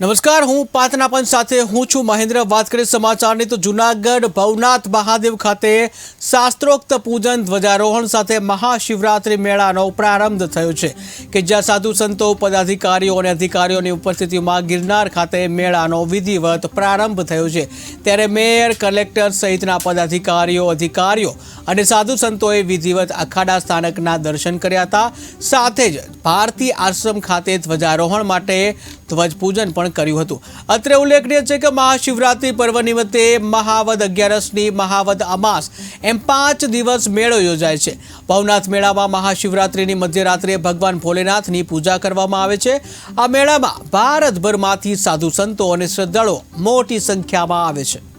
નમસ્કાર, હું પાતના પંચ સાથે હું છું મહેન્દ્ર. વાત કરીએ સમાચારની તો જુનાગઢ ભવનાથ મહાદેવ ખાતે શાસ્ત્રોક્ત પૂજન ધ્વજારોહણ સાથે મહાશિવરાત્રિ મેળાનો પ્રારંભ થયો છે કે જ્યાં સાધુ સંતો, પદાધિકારીઓ અને અધિકારીઓની ઉપસ્થિતિમાં ગિરનાર ખાતે મેળાનો વિધિવત પ્રારંભ થયો છે. ત્યારે મેયર, કલેક્ટર સહિતના પદાધિકારીઓ, અધિકારીઓ અને સાધુ સંતોએ વિધિવત અખાડા સ્થાનકના દર્શન કર્યા હતા. સાથે જ ભારતી આશ્રમ ખાતે ધ્વજારોહણ માટે ધ્વજ પૂજન કર્યું હતું. અત્રે ઉલ્લેખનીય છે કે મહાશિવરાત્રિ પર્વ નિમિત્તે મહાવદ અગિયારસની મહાવદ અમાસ એમ પાંચ દિવસ મેળો યોજાય છે. ભવનાથ મેળામાં મહાશિવરાત્રિની મધ્યરાત્રે ભગવાન ભોલેનાથની પૂજા કરવામાં આવે છે. આ મેળામાં ભારતભરમાંથી સાધુ સંતો અને શ્રદ્ધાળુઓ મોટી સંખ્યામાં આવે છે.